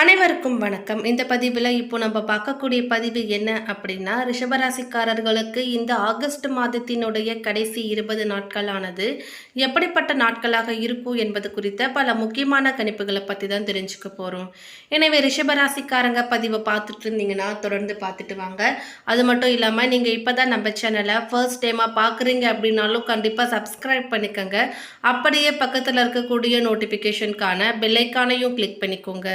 அனைவருக்கும் வணக்கம். இந்த பதிவில் இப்போ நம்ம பார்க்கக்கூடிய பதிவு என்ன அப்படின்னா ரிஷபராசிக்காரர்களுக்கு இந்த ஆகஸ்ட் மாதத்தினுடைய கடைசி இருபது நாட்களானது எப்படிப்பட்ட நாட்களாக இருக்கும் என்பது குறித்த பல முக்கியமான கணிப்புகளை பற்றி தான் தெரிஞ்சுக்க போகிறோம் எனவே ரிஷபராசிக்காரங்க பதிவை பார்த்துட்டு இருந்தீங்கன்னா தொடர்ந்து பார்த்துட்டு வாங்க. அது மட்டும் இல்லாமல் நீங்கள் இப்போ தான் நம்ம சேனலை ஃபர்ஸ்ட் டைமாக பார்க்குறீங்க அப்படின்னாலும் கண்டிப்பாக சப்ஸ்கிரைப் பண்ணிக்கோங்க. அப்படியே பக்கத்தில் இருக்கக்கூடிய நோட்டிஃபிகேஷனுக்கான பெல்லைக்கானையும் கிளிக் பண்ணிக்கோங்க.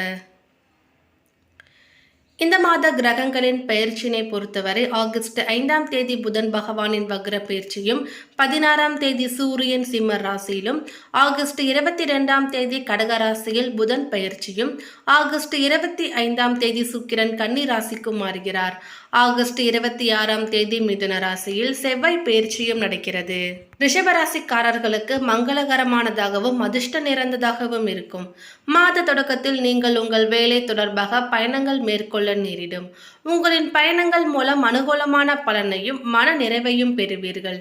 இந்த மாத கிரகங்களின் பயிற்சியினை பொறுத்தவரை ஆகஸ்ட் ஐந்தாம் தேதி புதன் பகவானின் வக்ர பயிற்சியும் பதினாறாம் தேதி சூரியன் சிம்ம ராசியிலும் ஆகஸ்ட் இருபத்தி ரெண்டாம் தேதி கடக ராசியில் புதன் பயிற்சியும் ஆகஸ்ட் இருபத்தி ஐந்தாம் தேதி சுக்கிரன் கன்னி ராசிக்கு மாறுகிறார். ஆகஸ்ட் இருபத்தி ஆறாம் தேதி மிதுன ராசியில் செவ்வாய் பயிற்சியும் நடக்கிறது. ரிஷபராசிக்காரர்களுக்கு மங்களகரமானதாகவும் அதிர்ஷ்ட நிறைந்ததாகவும் இருக்கும். மாத தொடக்கத்தில் நீங்கள் உங்கள் வேலை தொடர்பாக பயணங்கள் மேற்கொள்ள நேரிடும். உங்களின் பயணங்கள் மூலம் அனுகூலமான பலனையும் மன நிறைவையும் பெறுவீர்கள்.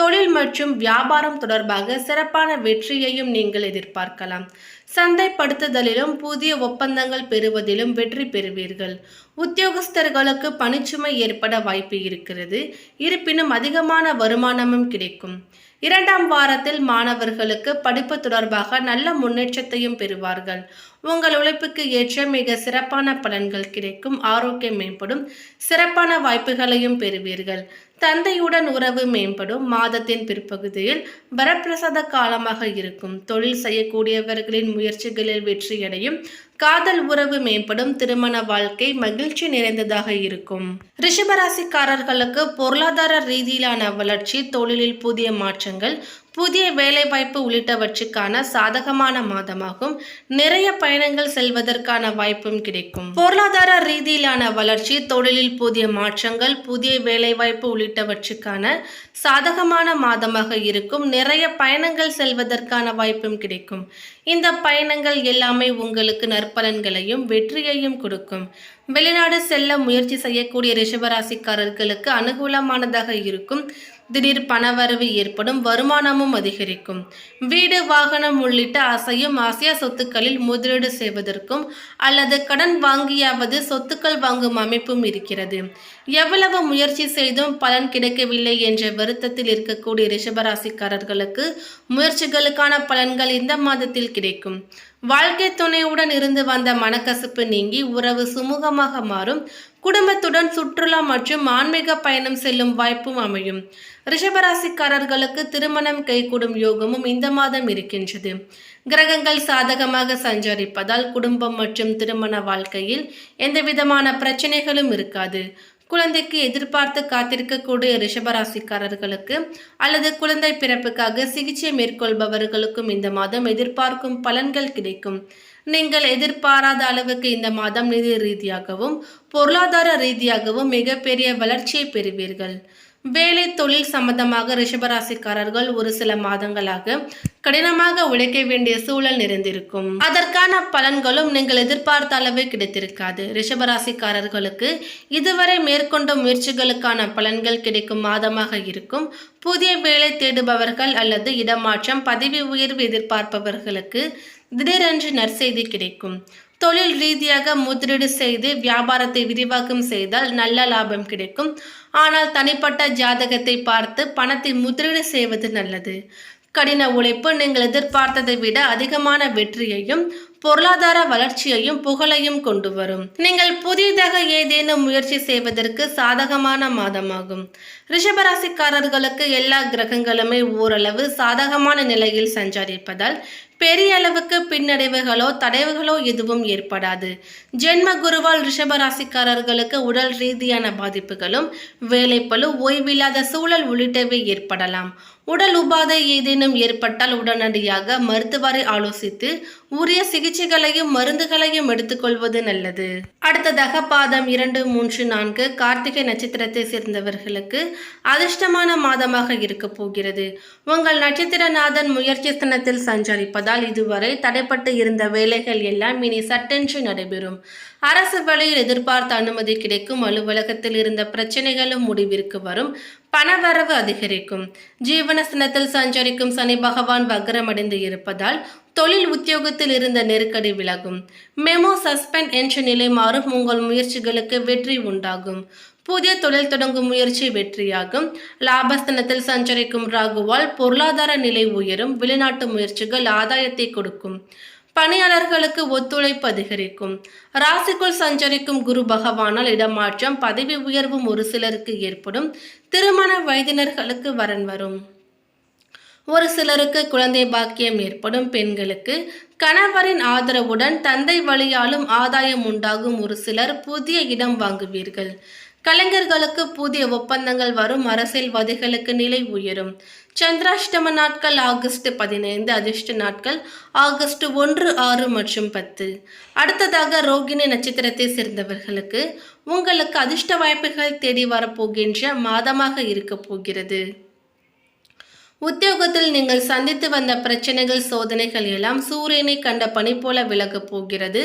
தொழில் மற்றும் வியாபாரம் தொடர்பாக சிறப்பான வெற்றியையும் நீங்கள் எதிர்பார்க்கலாம். சந்தைப்படுத்துதலிலும் புதிய ஒப்பந்தங்கள் பெறுவதிலும் வெற்றி பெறுவீர்கள். உத்தியோகஸ்தர்களுக்கு பணிச்சுமை ஏற்பட வாய்ப்பு இருக்கிறது. இருப்பினும் அதிகமான வருமானமும் கிடைக்கும். இரண்டாம் வாரத்தில் மாணவர்களுக்கு படிப்பு தொடர்பாக நல்ல முன்னேற்றத்தையும் பெறுவார்கள். உங்கள் உழைப்புக்கு ஏற்ற மிக சிறப்பான பலன்கள் கிடைக்கும். ஆரோக்கியம் மேம்படும். சிறப்பான வாய்ப்புகளையும் பெறுவீர்கள். தந்தையுடன் உறவு மேம்படும். மாதத்தின் பிற்பகுதியில் வரப்பிரசாத காலமாக இருக்கும். தொழில் செய்யக்கூடியவர்களின் முயற்சிகளில் வெற்றியடையும். காதல் உறவு மேம்படும். திருமண வாழ்க்கை மகிழ்ச்சி நிறைந்ததாக இருக்கும். ரிஷபராசிக்காரர்களுக்கு பொருளாதார ரீதியிலான வளர்ச்சி தொழிலில் புதிய மாற்றங்கள் புதிய வேலைவாய்ப்பு உள்ளிட்டவற்றுக்கான சாதகமான மாதமாகும். நிறைய பயணங்கள் செல்வதற்கான வாய்ப்பும் கிடைக்கும். பொருளாதார ரீதியிலான வளர்ச்சி தொழிலில் புதிய மாற்றங்கள் புதிய வேலைவாய்ப்பு உள்ளிட்டவற்றுக்கான சாதகமான மாதமாக இருக்கும். நிறைய பயணங்கள் செல்வதற்கான வாய்ப்பும் கிடைக்கும். இந்த பயணங்கள் எல்லாமே உங்களுக்கு நற்பலன்களையும் வெற்றியையும் கொடுக்கும். வெளிநாடு செல்ல முயற்சி செய்யக்கூடிய ரிஷபராசிக்காரர்களுக்கு அனுகூலமானதாக இருக்கும். திடீர் பணவரவு ஏற்படும் வருமானமும் அதிகரிக்கும். வீடு வாகனம் உள்ளிட்ட அசையும் ஆசியா சொத்துக்களில் முதலீடு செய்வதற்கும் அல்லது கடன் வாங்கியாவது சொத்துக்கள் வாங்கும் அமைப்பும் இருக்கிறது. எவ்வளவு முயற்சி செய்தும் பலன் கிடைக்கவில்லை என்ற வருத்தத்தில் இருக்கக்கூடிய ரிஷபராசிக்காரர்களுக்கு முயற்சிகளுக்கான பலன்கள் இந்த மாதத்தில் கிடைக்கும். வாழ்க்கை துணையுடன் இருந்து வந்த மனக்கசப்பு நீங்கி உறவு சுமூகமாக மாறும். குடும்பத்துடன் சுற்றுலா மற்றும் ஆன்மீக பயணம் செல்லும் வாய்ப்பும் அமையும். ரிஷபராசிக்காரர்களுக்கு திருமணம் கைகூடும் யோகமும் இந்த மாதம் இருக்கின்றது. கிரகங்கள் சாதகமாக சஞ்சரிப்பதால் குடும்பம் மற்றும் திருமண வாழ்க்கையில் எந்தவிதமான பிரச்சனைகளும் இருக்காது. குழந்தைக்கு எதிர்பார்த்து காத்திருக்கக்கூடிய ரிஷபராசிக்காரர்களுக்கு அல்லது குழந்தை பிறப்புக்காக சிகிச்சை மேற்கொள்பவர்களுக்கும் இந்த மாதம் எதிர்பார்க்கும் பலன்கள் கிடைக்கும். நீங்கள் எதிர்பாராத அளவுக்கு இந்த மாதம் நிதி ரீதியாகவும் பொருளாதார ரீதியாகவும் மிகப்பெரிய வளர்ச்சியை பெறுவீர்கள். வேலை தொழில் சம்பந்தமாக ரிஷபராசிக்காரர்கள் ஒரு சில மாதங்களாக கடினமாக உழைக்க வேண்டிய சூழல் நிறைந்திருக்கும். அதற்கான பலன்களும் நீங்கள் எதிர்பார்த்த அளவு கிடைத்திருக்காது. ரிஷபராசிக்காரர்களுக்கு இதுவரை மேற்கொண்ட முயற்சிகளுக்கான பலன்கள் கிடைக்கும் மாதமாக இருக்கும். புதிய வேலை தேடுபவர்கள் அல்லது இடமாற்றம் பதவி உயர்வு எதிர்பார்ப்பவர்களுக்கு திடீரென்று நற்செய்தி கிடைக்கும். தொழில் ரீதியாக முதலீடு செய்து வியாபாரத்தை விரிவாக்கம் செய்தால் நல்ல லாபம் கிடைக்கும். ஆனால் தனிப்பட்ட ஜாதகத்தை பார்த்து பணத்தை முதலீடு செய்வது நல்லது. கடின உழைப்பு நீங்கள் எதிர்பார்த்ததை விட அதிகமான வெற்றியையும் பொருளாதார வளர்ச்சியையும் புகழையும் கொண்டு வரும். நீங்கள் புதிதாக ஏதேனும் முயற்சி செய்வதற்கு சாதகமான மாதமாகும். ரிஷபராசிக்காரர்களுக்கு எல்லா கிரகங்களுமே ஓரளவு சாதகமான நிலையில் சஞ்சரிப்பதால் பெரிய அளவுக்கு பின்னடைவுகளோ தடைவுகளோ எதுவும் ஏற்படாது. ஜென்ம குருவால் ரிஷபராசிக்காரர்களுக்கு உடல் ரீதியான பாதிப்புகளும் வேலைப்பளு ஓய்வில்லாத சூழல் உள்ளிட்டவை ஏற்படலாம். உடல் உபாதை ஏதேனும் ஏற்பட்டால் உடனடியாக மருத்துவரை ஆலோசித்து உரிய சிகிச்சைகளையும் மருந்துகளையும் எடுத்துக்கொள்வது நல்லது. அடுத்ததாக பாதம் இரண்டு மூன்று நான்கு கார்த்திகை நட்சத்திரத்தை சேர்ந்தவர்களுக்கு அதிர்ஷ்டமான மாதமாக இருக்க போகிறது. உங்கள் நட்சத்திரநாதன் முயற்சி ஸ்தனத்தில் சஞ்சரிப்பதால் இதுவரை தடைப்பட்டு இருந்த வேலைகள் எல்லாம் இனி சட்டென்று நடைபெறும். அரசு வழியில் எதிர்பார்த்த அனுமதி கிடைக்கும். அலுவலகத்தில் இருந்த பிரச்சனைகளும் முடிவிற்கு வரும். பணவரவு அதிகரிக்கும். ஜீவனஸ்தனத்தில் சஞ்சரிக்கும் சனி பகவான் வக்ரமடைந்து இருப்பதால் தொழில் உத்தியோகத்தில் இருந்த நெருக்கடி விலகும். மெமோ சஸ்பெண்ட் என்ற நிலை மாறும். உங்கள் முயற்சிகளுக்கு வெற்றி உண்டாகும். புதிய தொழில் தொடங்கும் முயற்சி வெற்றியாகும். லாபஸ்தனத்தில் சஞ்சரிக்கும் ராகுவால் பொருளாதார நிலை உயரும். வெளிநாட்டு முயற்சிகள் ஆதாயத்தை கொடுக்கும். பணியாளர்களுக்கு ஒத்துழைப்பு அதிகரிக்கும். ராசிக்குள் சஞ்சரிக்கும் குரு பகவானால் இடமாற்றம் பதவி உயர்வும் ஒரு சிலருக்கு ஏற்படும். திருமண வயதினர்களுக்கு வரன் வரும். ஒரு சிலருக்கு குழந்தை பாக்கியம் ஏற்படும். பெண்களுக்கு கணவரின் ஆதரவுடன் தந்தை வழியாலும் ஆதாயம் உண்டாகும் ஒரு சிலர் புதிய இடம் வாங்குவீர்கள். கலைஞர்களுக்கு புதிய ஒப்பந்தங்கள் வரும். அரசியல்வாதிகளுக்கு நிலை உயரும். சந்திராஷ்டம நாட்கள் ஆகஸ்ட் பதினைந்து அதிர்ஷ்ட நாட்கள் ஆகஸ்ட் ஒன்று ஆறு மற்றும் பத்து. அடுத்ததாக ரோகிணி நட்சத்திரத்தை சேர்ந்தவர்களுக்கு உங்களுக்கு அதிர்ஷ்ட வாய்ப்புகள் தேடி வரப்போகின்ற மாதமாக இருக்க போகிறது. உத்தியோகத்தில் நீங்கள் சந்தித்து வந்த பிரச்சனைகள் சோதனைகள் எல்லாம் சூரியனை கண்ட பனி போல விலக போகிறது.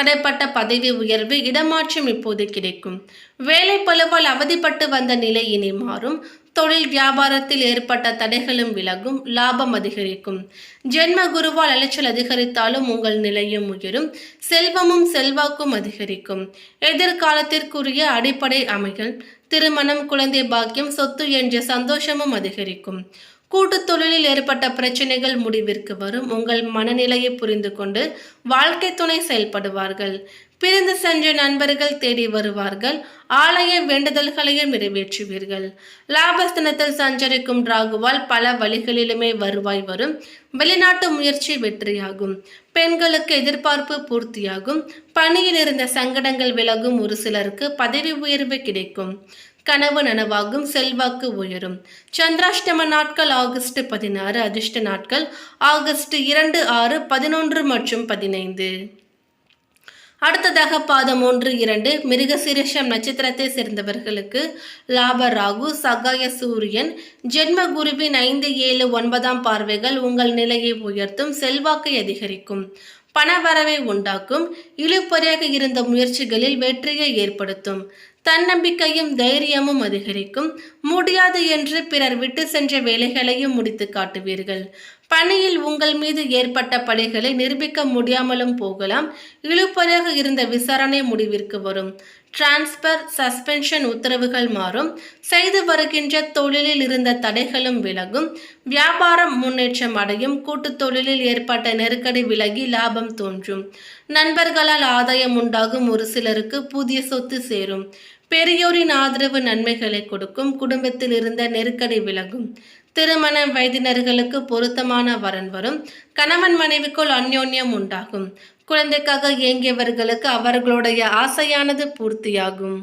தடைப்பட்ட பதவி உயர்வு இடமாற்றம் இப்போது கிடைக்கும். வேலை பழுவால் அவதிப்பட்டு வந்த நிலை இனி மாறும். தொழில் வியாபாரத்தில் ஏற்பட்ட தடைகளும் விலகும் லாபம் அதிகரிக்கும். ஜென்ம குருவால் அலைச்சல் அதிகரித்தாலும் உங்கள் நிலையும் உயரும். செல்வமும் செல்வாக்கும் அதிகரிக்கும். எதிர்காலத்திற்குரிய அடிப்படை அமைகள் திருமணம் குழந்தை பாக்கியம் சொத்து என்ற சந்தோஷமும் அதிகரிக்கும். கூட்டுத் தொழிலில் ஏற்பட்ட பிரச்சனைகள் முடிவிற்கு வரும். உங்கள் மனநிலையை புரிந்து கொண்டு வாழ்க்கை துணை செயல்படுவார்கள். பிரிந்து சென்ற நண்பர்கள் தேடி வருவார்கள். ஆலய வேண்டுதல்களையும் நிறைவேற்றுவீர்கள். லாபஸ்தனத்தில் சஞ்சரிக்கும் ராகுவால் பல வழிகளிலுமே வருவாய் வரும். வெளிநாட்டு முயற்சி வெற்றியாகும். பெண்களுக்கு எதிர்பார்ப்பு பூர்த்தியாகும். பணியில் இருந்த சங்கடங்கள் விலகும் ஒரு சிலருக்கு பதவி உயர்வு கிடைக்கும். கனவு நனவாகும் செல்வாக்கு உயரும். சந்திராஷ்டம நாட்கள் ஆகஸ்ட் பதினாறு அதிர்ஷ்ட நாட்கள் ஆகஸ்ட் இரண்டு ஆறு பதினொன்று மற்றும் பதினைந்து. அடுத்ததாக பாதம் ஒன்று இரண்டு மிருகசீரிஷம் நட்சத்திரத்தை சேர்ந்தவர்களுக்கு லாப ராகு சகாய சூரியன் ஜென்ம குருவின் ஐந்து ஏழு ஒன்பதாம் பார்வைகள் உங்கள் நிலையை உயர்த்தும் செல்வாக்கை அதிகரிக்கும் பணவரவை உண்டாக்கும் இழுப்பறையாக இருந்த முயற்சிகளில் வெற்றியை ஏற்படுத்தும். தன்னம்பிக்கையும் தைரியமும் அதிகரிக்கும். முடியாது என்று பிறர் விட்டு சென்ற வேலைகளையும் முடித்து காட்டுவீர்கள். பணியில் உங்கள் மீது ஏற்பட்ட பழிகளை நிரூபிக்க முடியாமலும் போகலாம். இழுப்பறையாக இருந்த விசாரணை முடிவிற்கு வரும். டிரான்ஸ்பர் சஸ்பென்ஷன் உத்தரவுகள் மாறும். செய்து வருகின்ற தொழிலில் இருந்த தடைகளும் விலகும். வியாபாரம் முன்னேற்றம் அடையும். கூட்டுத் தொழிலில் ஏற்பட்ட நெருக்கடி விலகி லாபம் தோன்றும். நண்பர்களால் ஆதாயம் உண்டாகும் ஒரு சிலருக்கு புதிய சொத்து சேரும். பெரியோரின் ஆதரவு நன்மைகளை கொடுக்கும் குடும்பத்தில் இருந்த நெருக்கடி விலகும். திருமண வயதினர்களுக்கு பொருத்தமான வரன் வரும். கணவன் மனைவிக்குள் அந்யோன்யம் உண்டாகும். குழந்தைக்காக இயங்கியவர்களுக்கு அவர்களுடைய ஆசையானது பூர்த்தியாகும்.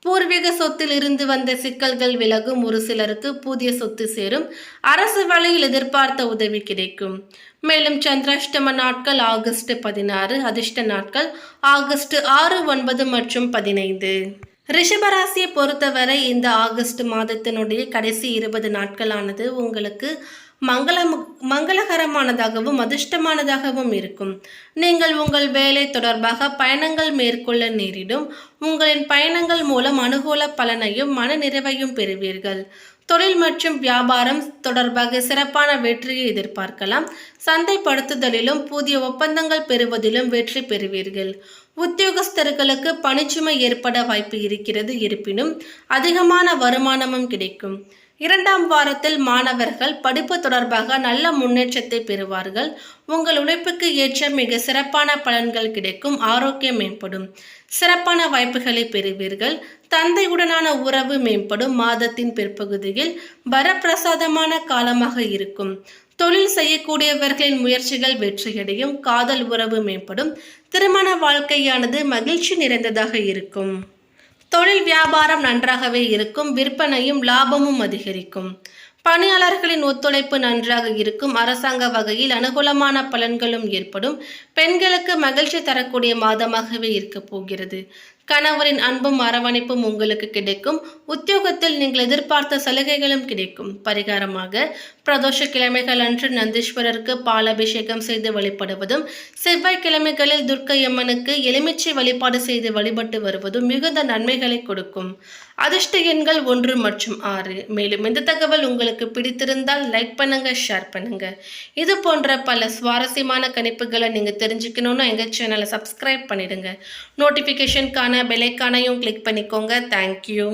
பூர்வீக சொத்தில் இருந்து வந்த சிக்கல்கள் விலகும். ஒரு சிலருக்கு புதிய சொத்து சேரும். அரசு வழியில் எதிர்பார்த்த உதவி கிடைக்கும். மேலும் சந்திராஷ்டம நாட்கள் ஆகஸ்ட் பதினாறு அதிர்ஷ்ட நாட்கள் ஆகஸ்ட் ஆறு ஒன்பது மற்றும் பதினைந்து. ரிஷபராசியை பொறுத்தவரை இந்த ஆகஸ்ட் மாதத்தினுடைய கடைசி இருபது நாட்களானது உங்களுக்கு மங்கள மங்களகரமானதாகவும் அதிர்ஷ்டமானதாகவும் இருக்கும். நீங்கள் உங்கள் வேலை தொடர்பாக பயணங்கள் மேற்கொள்ள நேரிடும். உங்களின் பயணங்கள் மூலம் அனுகூல பலனையும் மன நிறைவையும் பெறுவீர்கள். தொழில் மற்றும் வியாபாரம் தொடர்பாக சிறப்பான வெற்றியை எதிர்பார்க்கலாம். சந்தைப்படுத்துதலிலும் புதிய ஒப்பந்தங்கள் பெறுவதிலும் வெற்றி பெறுவீர்கள். உத்தியோகஸ்தர்களுக்கு பணிச்சுமை ஏற்பட வாய்ப்பு இருக்கிறது இருப்பினும் அதிகமான வருமானமும் கிடைக்கும். இரண்டாம் வாரத்தில் மாணவர்கள் படிப்பு தொடர்பாக நல்ல முன்னேற்றத்தை பெறுவார்கள். உங்கள் உழைப்புக்கு ஏற்ற மிக சிறப்பான பலன்கள் கிடைக்கும். ஆரோக்கியம் மேம்படும். சிறப்பான வாய்ப்புகளை பெறுவீர்கள். தந்தையுடனான உறவு மேம்படும். மாதத்தின் பிற்பகுதியில் வரப்பிரசாதமான காலமாக இருக்கும். தொழில் செய்யக்கூடியவர்களின் முயற்சிகள் வெற்றியடையும். காதல் உறவு மேம்படும். திருமண வாழ்க்கையானது மகிழ்ச்சி நிறைந்ததாக இருக்கும். தொழில் வியாபாரம் நன்றாகவே இருக்கும் விற்பனையும் லாபமும் அதிகரிக்கும். பணியாளர்களின் ஒத்துழைப்பு நன்றாக இருக்கும். அரசாங்க வகையில் அனுகூலமான பலன்களும் ஏற்படும். பெண்களுக்கு மகிழ்ச்சி தரக்கூடிய மாதமாகவே இருக்க போகிறது. கணவரின் அன்பும் அரவணைப்பும் உங்களுக்கு கிடைக்கும். உத்தியோகத்தில் நீங்கள் எதிர்பார்த்த சலுகைகளும் கிடைக்கும். பரிகாரமாக பிரதோஷ கிழமைகள் அன்று நந்தீஸ்வரருக்கு பாலபிஷேகம் செய்து வழிபடுவதும் செவ்வாய்க்கிழமைகளில் துர்க்கை அம்மனுக்கு எலுமிச்சை வழிபாடு செய்து வழிபட்டு வருவதும் மிகுந்த நன்மைகளை கொடுக்கும். அதிர்ஷ்ட எண்கள் ஒன்று மற்றும் ஆறு. மேலும் இந்த தகவல் உங்களுக்கு பிடித்திருந்தால் லைக் பண்ணுங்க ஷேர் பண்ணுங்க. இது போன்ற பல சுவாரஸ்யமான கணிப்புகளை நீங்க தெரிஞ்சுக்கணும்னா எங்க சேனலை சப்ஸ்கிரைப் பண்ணிடுங்க. நோட்டிஃபிகேஷனுக்கான பெலைக்கானையும் கிளிக் பண்ணிக்கோங்க. தேங்க்யூ